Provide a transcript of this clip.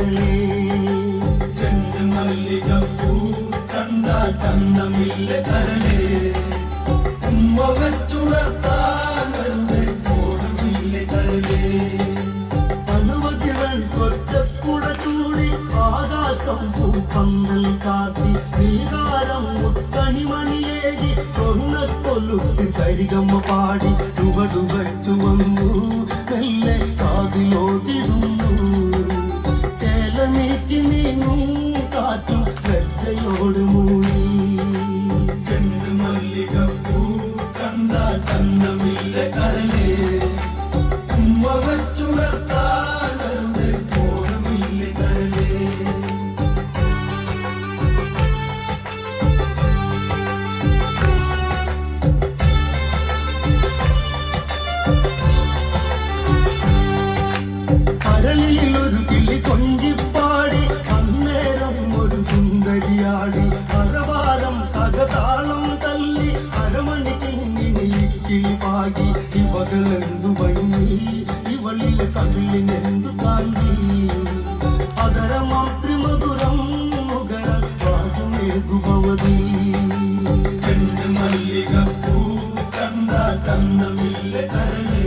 മകളെ ചെണ്ടുമല്ലിക പൂ കണ്ടാൽ ചന്തമില്ല കരളെ. ഉമ്മ വെച്ചുണർത്താൻ ഓണമില്ല കരളെ. അനുമതികൾ കൊറ്റപ്പുട ചൂടി ആകാശം പന്തൽ കാത്തി നീകാരം മുത്തണിമണിയേകി കൊന്നക്കൊലുത്തി തരികമ്മ പാടി ചുവടുവച്ചു വന്നു. കല്ലെ കാതിലോതിടും ചന്തമില്ല കരളേ ഉമ്മ വെച്ചുണർത്താനരുടെ ഓർമ്മയില്ല കരളേ അരളിയിൽ ഒരു கிளிவாகி இவகளெந்து வண்ணி இவளில் கவிழினெந்து தாங்கி ಅದರ ಮಾತೃ ಮಧುರಂ ಮುಗರ ಮೇಗುಬವದಿ ಚೆಂಡು ಮಲ್ಲಿಗಪ್ಪು ಕಂದ ಕಂದ ಮಿಲ್ಲೆ ತರಲಿ